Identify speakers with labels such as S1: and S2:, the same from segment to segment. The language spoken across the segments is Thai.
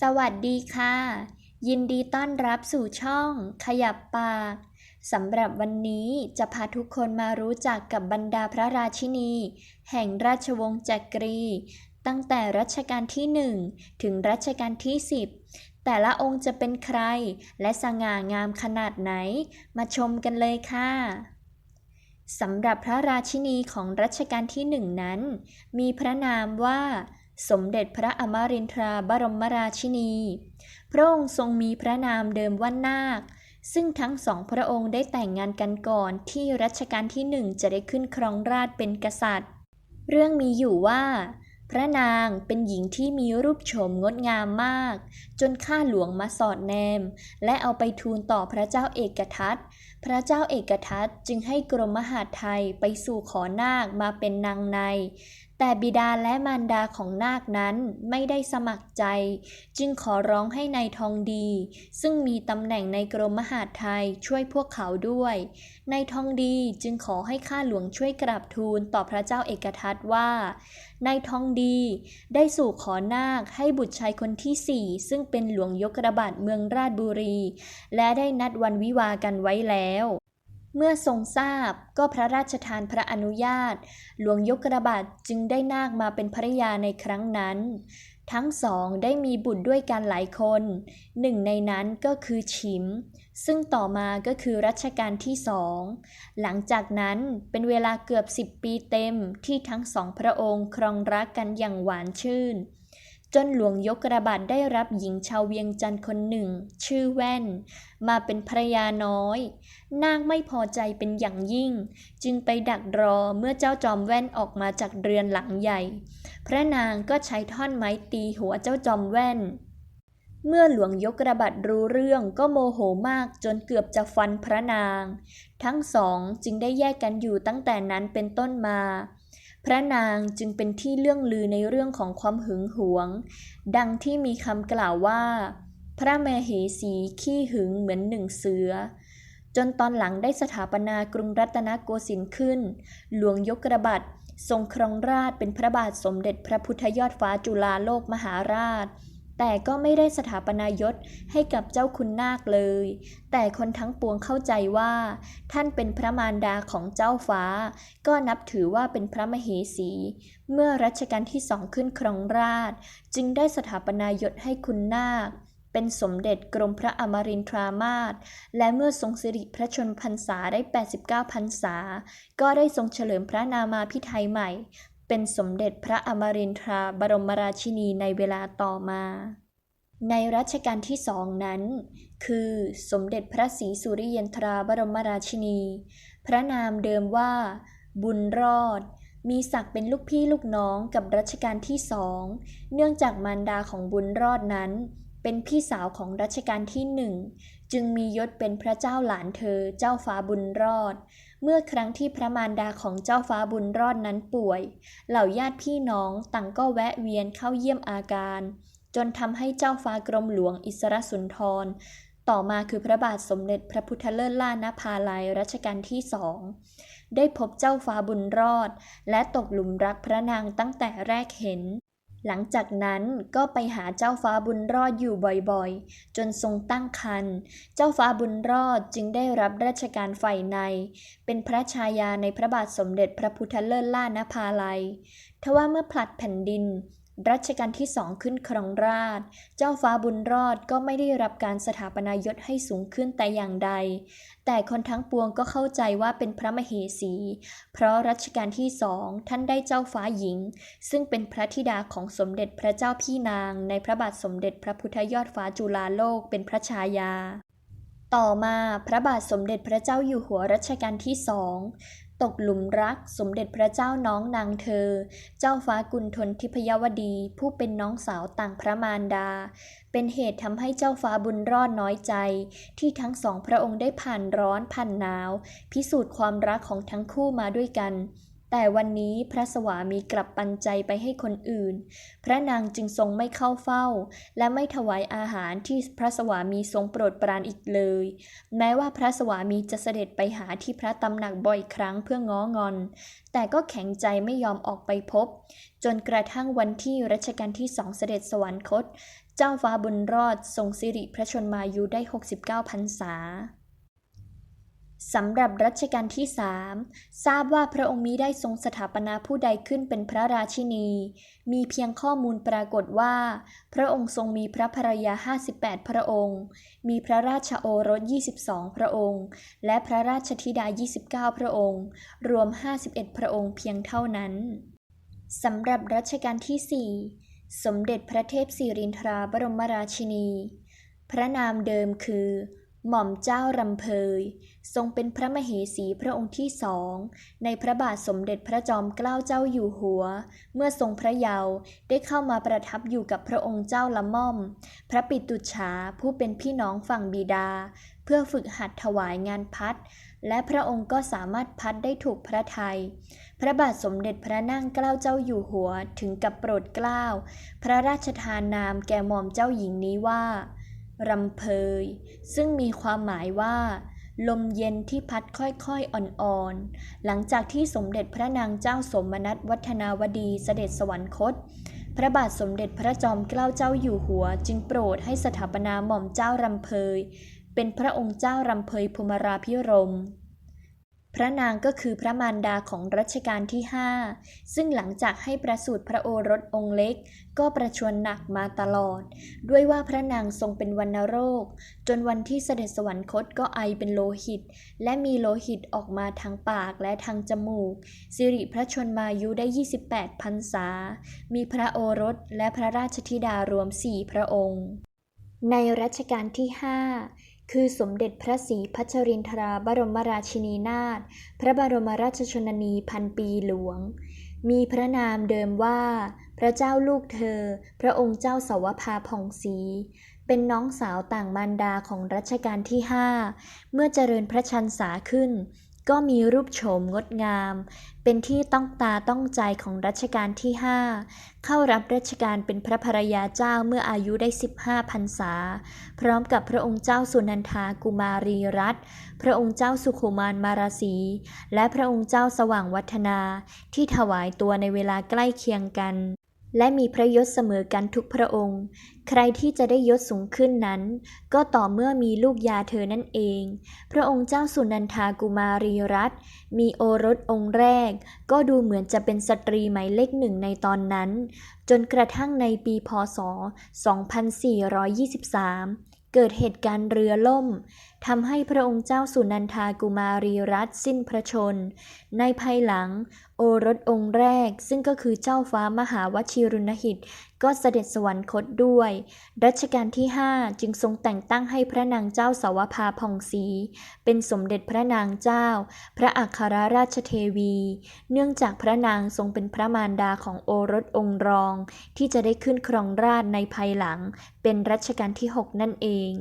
S1: สวัสดีค่ะ ยินดีต้อนรับสู่ช่อง ขยับปากสำหรับวันนี้จะพาทุกคนมารู้จักกับบรรดาพระราชินี แห่งราชวงศ์จักรี ตั้งแต่รัชกาลที่หนึ่งถึงรัชกาลที่สิบแต่ละองค์จะเป็นใคร และสง่างามขนาดไหน มาชมกันเลยค่ะสำหรับพระราชินีของรัชกาลที่หนึ่งนั้น มีพระนามว่า สมเด็จพระอมรินทราบรมราชินี พระองค์ทรงมีพระนามเดิมว่านาค ซึ่งทั้งสองพระองค์ได้แต่งงานกันก่อนที่รัชกาลที่หนึ่งจะได้ขึ้นครองราชเป็นกษัตริย์ เรื่องมีอยู่ว่า พระนางเป็นหญิงที่มีรูปโฉมงดงามมาก จนข้าหลวงมาสอดแนม และเอาไปทูลต่อพระเจ้าเอกทัตพระเจ้าเอกทัตจึงให้กรมมหาดไทยไปสู่ขอนาคมาเป็นนางใน แต่บิดาและมารดาของนาคนั้นไม่ได้สมัครใจ จึงขอร้องให้ในายทองดี ซึ่งมีตำแหน่งในกรมมหาดไทยช่วยพวกเขาด้วยนายทองดีจึงขอให้ข้าหลวงช่วยกราบทูลต่อพระเจ้าเอกทัตว่านายทองดีได้สู่ขอนาคให้บุตรชายคนที่สี่ซึ่งเป็นหลวงยกระบาดเมืองราชบุรี และได้นัดวันวิวากันไว้แล้ว เมื่อทรงทราบก็พระราชทานพระอนุญาต หลวงยกระบาดจึงได้นาคมาเป็นภรรยาในครั้งนั้น ทั้งสองได้มีบุตรด้วยกันหลายคน หนึ่งในนั้นก็คือฉิม ซึ่งต่อมาก็คือรัชกาลที่สอง หลังจากนั้นเป็นเวลาเกือบสิบปีเต็มที่ทั้งสองพระองค์ครองรักกันอย่างหวานชื่น จนหลวงยกระบาดได้รับหญิงชาวเวียงจันทร์คนหนึ่ง ชื่อแว่น มาเป็นภรรยาน้อย นางไม่พอใจเป็นอย่างยิ่ง จึงไปดักรอเมื่อเจ้าจอมแว่นออกมาจากเรือนหลังใหญ่ พระนางก็ใช้ท่อนไม้ตีหัวเจ้าจอมแว่น เมื่อหลวงยกระบาดรู้เรื่องก็โมโหมากจนเกือบจะฟันพระนาง ทั้งสองจึงได้แยกกันอยู่ตั้งแต่นั้นเป็นต้นมา พระนางจึงเป็นที่เลื่องลือในเรื่องของความหึงหวง ดังที่มีคำกล่าวว่า พระแมเหสีขี้หึงเหมือนหนึ่งเสือ จนตอนหลังได้สถาปนากรุงรัตนโกสินทร์ขึ้น หลวงยกระบาดทรงครองราชเป็นพระบาทสมเด็จพระพุทธยอดฟ้าจุฬาโลกมหาราช แต่ก็ไม่ได้สถาปนายศให้กับเจ้าคุณนาคเลย แต่คนทั้งปวงเข้าใจว่า ท่านเป็นพระมารดาของเจ้าฟ้า ก็นับถือว่าเป็นพระมเหสี เมื่อรัชกาลที่สองขึ้นครองราช จึงได้สถาปนายศให้คุณนาค เป็นสมเด็จกรมพระอมรินทรามาศและเมื่อทรงสิริพระชนพรรษาได้ 89 พรรษา ก็ได้ทรงเฉลิมพระนามาพิไทยใหม่ เป็นสมเด็จพระอมรินทราบรมราชินีในเวลาต่อมา ในรัชกาลที่สองนั้น คือสมเด็จพระศรีสุริยันทราบรมราชินี พระนามเดิมว่า บุญรอด มีศักดิ์เป็นลูกพี่ลูกน้องกับรัชกาลที่สอง เนื่องจากมารดาของบุญรอดนั้น เป็นพี่สาวของรัชกาลที่หนึ่ง จึงมียศเป็นพระเจ้าหลานเธอเจ้าฟ้าบุญรอด เมื่อครั้งที่พระมารดาของเจ้าฟ้าบุญรอดนั้นป่วย เหล่าญาติพี่น้องต่างก็แวะเวียนเข้าเยี่ยมอาการ จนทำให้เจ้าฟ้ากรมหลวงอิสรสุนทร ต่อมาคือพระบาทสมเด็จพระพุทธเลิศล่านภาลัยรัชกาลที่สองได้พบเจ้าฟ้าบุญรอด และตกหลุมรักพระนางตั้งแต่แรกเห็น หลังจากนั้นก็ไปหาเจ้าฟ้าบุญรอดอยู่บ่อยๆ จนทรงตั้งครรภ์ เจ้าฟ้าบุญรอดจึงได้รับราชการฝ่ายใน เป็นพระชายาในพระบาทสมเด็จพระพุทธเลิศล่านภาลัย ทว่าเมื่อผลัดแผ่นดิน รัชกาลที่สองขึ้นครองราช เจ้าฟ้าบุญรอดก็ไม่ได้รับการสถาปนายศให้สูงขึ้นแต่อย่างใด แต่คนทั้งปวงก็เข้าใจว่าเป็นพระมเหสี เพราะรัชกาลที่สองท่านได้เจ้าฟ้าหญิง ซึ่งเป็นพระธิดาของสมเด็จพระเจ้าพี่นาง ในพระบาทสมเด็จพระพุทธยอดฟ้าจุฬาโลกเป็นพระชายาต่อมาพระบาทสมเด็จพระเจ้าอยู่หัวรัชกาลที่สอง ตกหลุมรักสมเด็จพระเจ้าน้องนางเธอ เจ้าฟ้ากุณฑลทิพยวดี ผู้เป็นน้องสาวต่างพระมารดา เป็นเหตุทำให้เจ้าฟ้าบุญรอดน้อยใจ ที่ทั้งสองพระองค์ได้ผ่านร้อนผ่านหนาว พิสูจน์ความรักของทั้งคู่มาด้วยกัน แต่วันนี้พระสวามีกลับปันใจไปให้คนอื่น พระนางจึงทรงไม่เข้าเฝ้า และไม่ถวายอาหารที่พระสวามีทรงโปรดปรานอีกเลย แม้ว่าพระสวามีจะเสด็จไปหาที่พระตำหนักบ่อยครั้งเพื่อง้องอน แต่ก็แข็งใจไม่ยอมออกไปพบ จนกระทั่งวันที่รัชกาลที่สองเสด็จสวรรคต เจ้าฟ้าบุญรอดทรงสิริพระชนมายุได้ 69พรรษา สำหรับรัชกาลที่สามทราบว่าพระองค์มิได้ทรงสถาปนาผู้ใดขึ้นเป็นพระราชินี มีเพียงข้อมูลปรากฏว่า พระองค์ทรงมีพระภรรยา 58 พระองค์ มีพระราชโอรส 22 พระองค์ และพระราชธิดา 29 พระองค์ รวม 51 พระองค์เพียงเท่านั้นสำหรับรัชกาลที่4สมเด็จพระเทพสิรินทราบรมราชินี พระนามเดิมคือ หม่อมเจ้ารำเพย ทรงเป็นพระมเหสีพระองค์ที่สอง ในพระบาทสมเด็จพระจอมเกล้าเจ้าอยู่หัว เมื่อทรงพระเยาว์ได้เข้ามาประทับอยู่กับพระองค์เจ้าละม่อม พระปิตุฉาผู้เป็นพี่น้องฝั่งบิดา เพื่อฝึกหัดถวายงานพัดและพระองค์ก็สามารถพัดได้ถูกพระทัย พระบาทสมเด็จพระนั่งเกล้าเจ้าอยู่หัวถึงกับโปรดเกล้า พระราชทานนามแก่หม่อมเจ้าหญิงนี้ว่า รำเพย ซึ่งมีความหมายว่า ลมเย็นที่พัดค่อยๆอ่อนๆ หลังจากที่สมเด็จพระนางเจ้าสมนัตวัฒนาวดีเสด็จสวรรคต พระบาทสมเด็จพระจอมเกล้าเจ้าอยู่หัว จึงโปรดให้สถาปนาหม่อมเจ้ารำเพย เป็นพระองค์เจ้ารำเพยพรหมราพิรม พระนางก็คือพระมารดาของรัชกาลที่ 5 ซึ่งหลังจากให้ประสูติพระโอรสองค์เล็ก ก็ประชวรหนักมาตลอด ด้วยว่าพระนางทรงเป็นวัณโรค จนวันที่เสด็จสวรรคตก็ไอเป็นโลหิต และมีโลหิตออกมาทางปากและทางจมูก สิริพระชนมายุได้ 28พรรษา มีพระโอรสและพระราชธิดารวม4พระองค์ในรัชกาลที่ 5 คือสมเด็จพระศรีพัชรินทราบรมราชินีนาถพระบรมราชชนนีพันปีหลวง มีพระนามเดิมว่า พระเจ้าลูกเธอ พระองค์เจ้าสาวภาผ่องศรีเป็นน้องสาวต่างมารดาของรัชกาลที่ 5 เมื่อเจริญพระชันษาขึ้น ก็มีรูปโฉมงดงาม เป็นที่ต้องตาต้องใจของรัชกาลที่ 5 เข้ารับราชการเป็นพระภรยาเจ้าเมื่ออายุได้ 15พรรษา พร้อมกับพระองค์เจ้าสุนันทากุมารีรัตพระองค์เจ้าสุขุมารมาราสีและพระองค์เจ้าสว่างวัฒนาที่ถวายตัวในเวลาใกล้เคียงกัน และมีพระยศเสมอกันทุกพระองค์ ใครที่จะได้ยศสูงขึ้นนั้น ก็ต่อเมื่อมีลูกยาเธอนั่นเอง พระองค์เจ้าสุนันทากุมารีรัตมีโอรสองค์แรก ก็ดูเหมือนจะเป็นสตรีหมายเลขหนึ่งในตอนนั้น จนกระทั่งในปีพศ 2423 เกิดเหตุการณ์เรือล่ม ทำให้พระองค์เจ้าสุนันทากุมารีรัตสิ้นพระชน ในภายหลังโอรสองค์แรกซึ่งก็คือเจ้าฟ้ามหาวชิรุณหิต ก็เสด็จสวรรคตด้วย รัชกาลที่ 5 จึงทรงแต่งตั้งให้พระนางเจ้าสาวภาผ่องศรีเป็นสมเด็จพระนางเจ้า พระอัครราชเทวี เนื่องจากพระนางทรงเป็นพระมารดาของโอรสองค์รอง ที่จะได้ขึ้นครองราชในภายหลัง เป็นรัชกาลที่ 6 นั่นเอง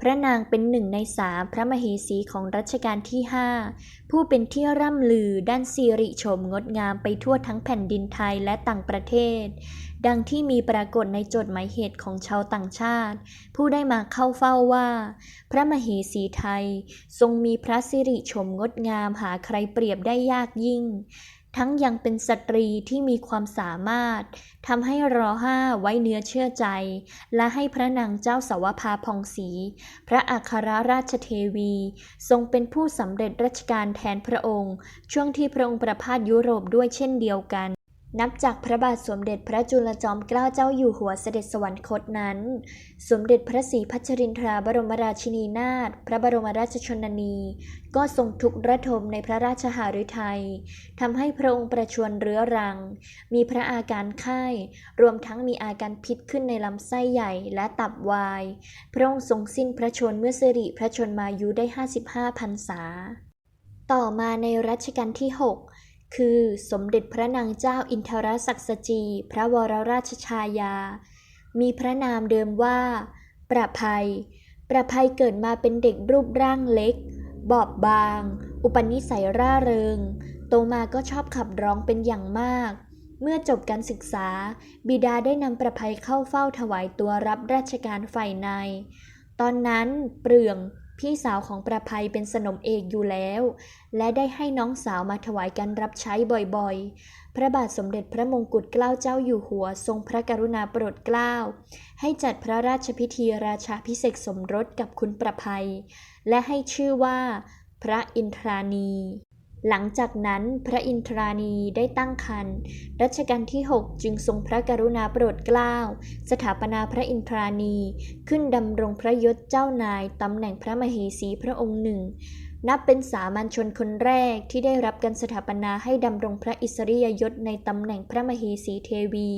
S1: พระนางเป็นหนึ่งในสามพระมเหสีของรัชกาลที่5ผู้เป็นที่ร่ำลือด้านสิริโฉมงดงามไปทั่วทั้งแผ่นดินไทยและต่างประเทศ ดังที่มีปรากฏในจดหมายเหตุของชาวต่างชาติ ผู้ได้มาเข้าเฝ้าว่า พระมเหสีไทย ทรงมีพระสิริโฉมงดงามหาใครเปรียบได้ยากยิ่ง ทั้งยังเป็นสตรีที่มีความสามารถทำให้รอห้าไว้เนื้อเชื่อใจ และให้พระนางเจ้าสาวภาพองศรีพระอัครราชเทวี ทรงเป็นผู้สำเร็จราชการแทนพระองค์ ช่วงที่พระองค์ประพาสยุโรปด้วยเช่นเดียวกัน นับจากพระบาทสมเด็จพระจุลจอมเกล้าเจ้าอยู่หัวเสด็จสวรรคตนั้น สมเด็จพระศรีพัชรินทราบรมราชินีนาถพระบรมราชชนนี ก็ทรงทุกข์ระทมในพระราชหฤทัยทำให้พระองค์ประชวรเรื้อรัง มีพระอาการไข้ รวมทั้งมีอาการพิษขึ้นในลำไส้ใหญ่และตับวาย พระองค์ทรงสิ้นพระชนม์เมื่อสิริพระชนมายุได้ 55พรรษา ต่อมาในรัชกาลที่ 6 คือสมเด็จพระนางเจ้าอินทรศักดิ์สจี พระวรราชชายา มีพระนามเดิมว่า ประภัย ประภัยเกิดมาเป็นเด็กรูปร่างเล็ก บอบบาง อุปนิสัยร่าเริง โตมาก็ชอบขับร้องเป็นอย่างมาก เมื่อจบการศึกษา บิดาได้นำประภัยเข้าเฝ้าถวายตัวรับราชการฝ่ายใน ตอนนั้นเปลือง พี่สาวของประภัยเป็นสนมเอกอยู่แล้ว และได้ให้น้องสาวมาถวายการรับใช้บ่อยๆ พระบาทสมเด็จพระมงกุฎเกล้าเจ้าอยู่หัวทรงพระกรุณาโปรดเกล้า ให้จัดพระราชพิธีราชาพิเศษสมรสกับคุณประภัย และให้ชื่อว่า พระอินทรานี หลังจากนั้นพระอินทรานีได้ตั้งครรภ์รัชกาลที่ 6 จึงทรงพระกรุณาโปรดเกล้า สถาปนาพระอินทรานี ขึ้นดำรงพระยศเจ้านายตำแหน่งพระมเหสีพระองค์หนึ่ง นับเป็นสามัญชนคนแรกที่ได้รับการสถาปนาให้ดำรงพระอิสริยยศในตำแหน่งพระมเหสีเทวี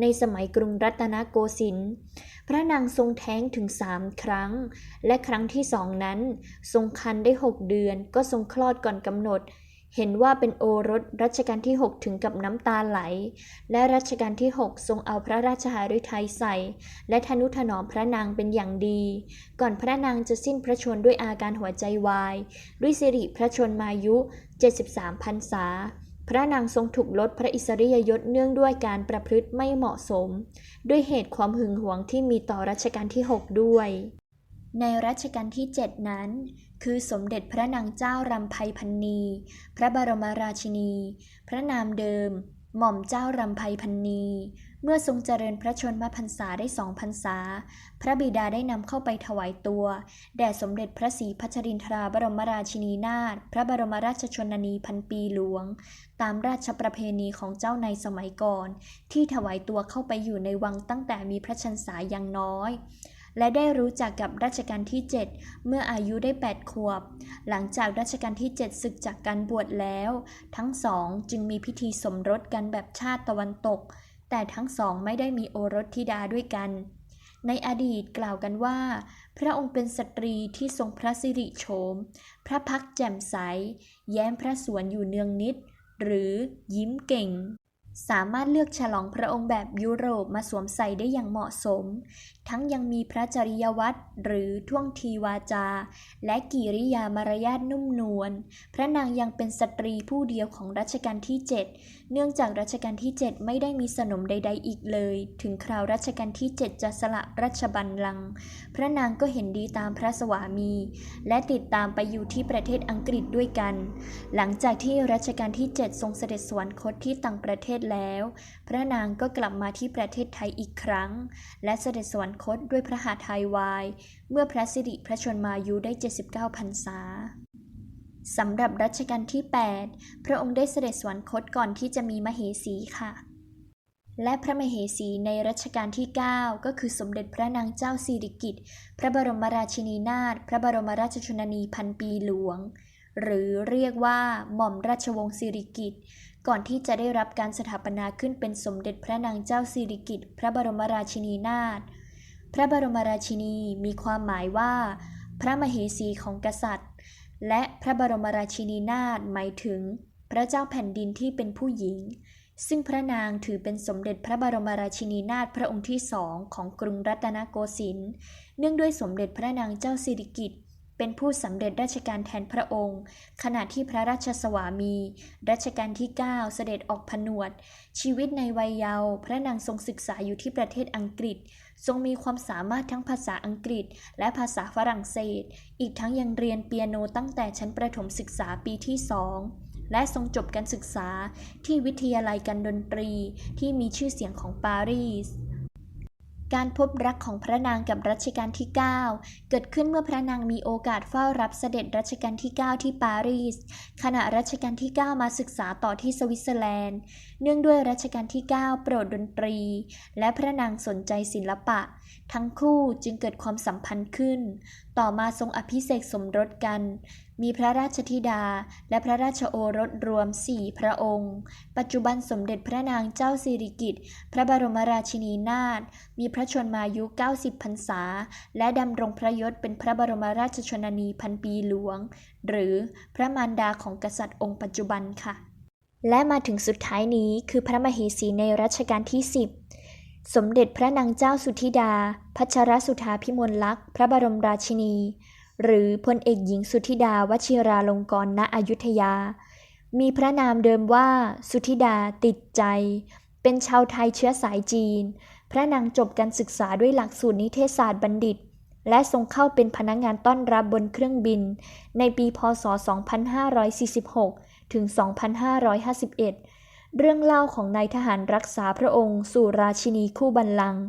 S1: ในสมัยกรุงรัตนโกสินทร์ พระนางทรงแท้งถึงสามครั้ง และครั้งที่สองนั้น ทรงคันได้หกเดือนก็ทรงคลอดก่อนกำหนด เห็นว่าเป็นโอรสรัชกาลที่ 6 ถึงกับน้ำตาไหล และรัชกาลที่ 6 ทรงเอาพระราชหฤทัยใส่ และทนุถนอมพระนางเป็นอย่างดี ก่อนพระนางจะสิ้นพระชนด้วยอาการหัวใจวาย ด้วยสิริพระชนมายุ 73พรรษา ระนางทรงถูกลดพระอิสริยยศเนื่องด้วยการประพฤติไม่เหมาะสม ด้วยเหตุความหึงหวงที่มีต่อรัชกาลที่ 6 ด้วย ในรัชกาลที่ 7 นั้น คือสมเด็จพระนางเจ้ารำไพพันนี พระบรมราชินี พระนามเดิม หม่อมเจ้ารำไพพันนี เมื่อทรงเจริญพระชนมพรรษาได้สองพรรษา พระบิดาได้นำเข้าไปถวายตัว แด่สมเด็จพระศรีพัชรินทราบรมราชินีนาถพระบรมราชชนนีพันปีหลวง ตามราชประเพณีของเจ้าในสมัยก่อน ที่ถวายตัวเข้าไปอยู่ในวังตั้งแต่มีพระชนษายังน้อย และได้รู้จักกับรัชกาลที่ 7 เมื่ออายุได้ 8 ขวบ หลังจากรัชกาลที่ 7 ศึกจากการบวชแล้ว ทั้งสองจึงมีพิธีสมรสกันแบบชาติตะวันตก แต่ทั้งสองไม่ได้มีโอรสธิดาด้วยกัน ในอดีตกล่าวกันว่า พระองค์เป็นสตรีที่ทรงพระสิริโฉม พระพักแจ่มใส แย้มพระสวนอยู่เนืองนิด หรือยิ้มเก่ง สามารถเลือกฉลองพระองค์แบบยุโรปมาสวมใส่ได้อย่างเหมาะสม ทั้งยังมีพระจริยวัตรหรือท่วงทีวาจา และกิริยามารยาทนุ่มนวล พระนางยังเป็นสตรีผู้เดียวของรัชกาลที่ 7 เนื่องจากรัชกาลที่ 7 ไม่ได้มีสนมใด ๆ อีกเลย ถึงคราวรัชกาลที่ 7 จะสละราชบัลลังก์ พระนางก็เห็นดีตามพระสวามี และติดตามไปอยู่ที่ประเทศอังกฤษด้วยกัน หลังจากที่รัชกาลที่ 7 ทรงเสด็จสวรรคตที่ต่างประเทศแล้ว พระนางก็กลับมาที่ประเทศไทยอีกครั้ง และเสด็จสวรรคตด้วยพระหาไทยวาย เมื่อพระสิริพระชนมายุได้ 79พรรษาสำหรับรัชกาลที่ 8 พระองค์ได้เสด็จสวรรคตก่อนที่จะมีมเหสีค่ะ และพระมเหสีในรัชกาลที่ 9 ก็คือสมเด็จพระนางเจ้าสิริกิติ์ พระบรมราชินีนาถ พระบรมราชชนนีพันปีหลวง หรือเรียกว่าหม่อมราชวงศ์สิริกิติ์ ก่อนที่จะได้รับการสถาปนาขึ้นเป็นสมเด็จพระนางเจ้าสิริกิติ์พระบรมราชินีนาถ พระบรมราชินีมีความหมายว่า พระมเหสีของกษัตริย์ และพระบรมราชินีนาถหมายถึง พระเจ้าแผ่นดินที่เป็นผู้หญิง ซึ่งพระนางถือเป็นสมเด็จพระบรมราชินีนาถพระองค์ที่สองของกรุงรัตนโกสินทร์ เนื่องด้วยสมเด็จพระนางเจ้าสิริกิติ์ เป็นผู้สำเร็จราชการแทนพระองค์ ขณะที่พระราชสวามีรัชกาลที่ 9 เสด็จออกผนวด ชีวิตในวัยเยาว์พระนางทรงศึกษาอยู่ที่ประเทศอังกฤษ ทรงมีความสามารถทั้งภาษาอังกฤษ และภาษาฝรั่งเศส อีกทั้งยังเรียนเปียโนตั้งแต่ชั้นประถมศึกษาปีที่สองและทรงจบการศึกษาที่วิทยาลัยการดนตรีที่มีชื่อเสียงของปารีส การพบรักของพระนางกับรัชกาลที่ 9 เกิดขึ้นเมื่อพระนางมีโอกาสเฝ้ารับเสด็จรัชกาลที่ 9 ที่ปารีส ขณะรัชกาลที่ 9 มาศึกษาต่อที่สวิตเซอร์แลนด์ เนื่องด้วยรัชกาลที่ 9 โปรดดนตรี และพระนางสนใจศิลปะ ทั้งคู่จึงเกิดความสัมพันธ์ขึ้น ต่อมาทรงอภิเษกสมรสกัน มีพระราชธิดา และพระราชโอรสรวมสี่พระองค์ ปัจจุบันสมเด็จพระนางเจ้าสิริกิติ์พระบรมราชินีนาถมีพระชนมายุ 90 พรรษา และดำรงพระยศเป็นพระบรมราชชนนีพันปีหลวง หรือพระมารดาของกษัตริย์องค์ปัจจุบันค่ะ และมาถึงสุดท้ายนี้คือพระมเหสีในรัชกาลที่ 10สมเด็จพระนางเจ้าสุธิดา พัชรสุธาพิมลลักษณ์ พระบรมราชินี หรือพลเอกหญิงสุธิดาวชิราลงกรณอยุธยา มีพระนามเดิมว่าสุธิดาติดใจ เป็นชาวไทยเชื้อสายจีน พระนางจบการศึกษาด้วยหลักสูตรนิเทศศาสตร์บัณฑิต และทรงเข้าเป็นพนักงานต้อนรับบนเครื่องบิน ในปีพศ 2546 ถึง 2551 เรื่องเล่าของนายทหารรักษาพระองค์สู่ราชินีคู่บัลลังก์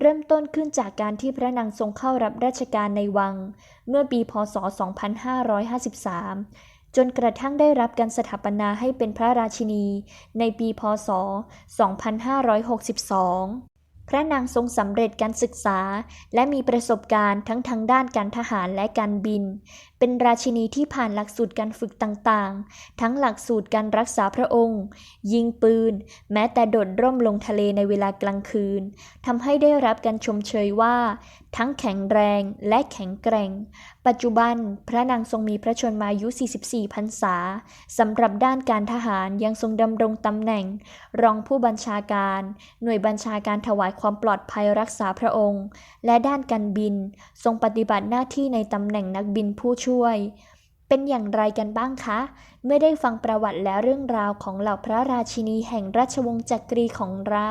S1: เริ่มต้นขึ้นจากการที่พระนางทรงเข้ารับราชการในวัง เมื่อปีพศ 2553 จนกระทั่งได้รับการสถาปนาให้เป็นพระราชินี ในปีพศ 2562พระนางทรงสำเร็จการศึกษา และมีประสบการณ์ทั้งทางด้านการทหารและการบิน เป็นราชินีที่ผ่านหลักสูตรการฝึกต่างๆ ทั้งหลักสูตรการรักษาพระองค์ ยิงปืน แม้แต่โดดร่มลงทะเลในเวลากลางคืนทำให้ได้รับการชมเชยว่า ทั้งแข็งแรงและแข็งแกร่ง ปัจจุบันพระนางทรงมีพระชนมายุ 44 พรรษาสำหรับด้านการทหารยังทรงดำรงตำแหน่ง รองผู้บัญชาการ หน่วยบัญชาการถวายความปลอดภัยรักษาพระองค์ และด้านการบิน ทรงปฏิบัติหน้าที่ในตำแหน่งนักบินผู้ช่วช่วย เป็นอย่างไรกันบ้างคะ เมื่อได้ฟังประวัติและเรื่องราวของเหล่าพระราชินีแห่งราชวงศ์จักรีของเรา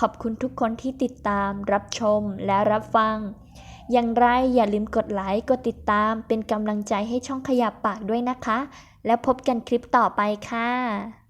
S1: ขอบคุณทุกคนที่ติดตาม รับชมและรับฟัง อย่างไรอย่าลืมกดไลค์กดติดตามเป็นกำลังใจให้ช่องขยับปากด้วยนะคะ แล้วพบกันคลิปต่อไปค่ะ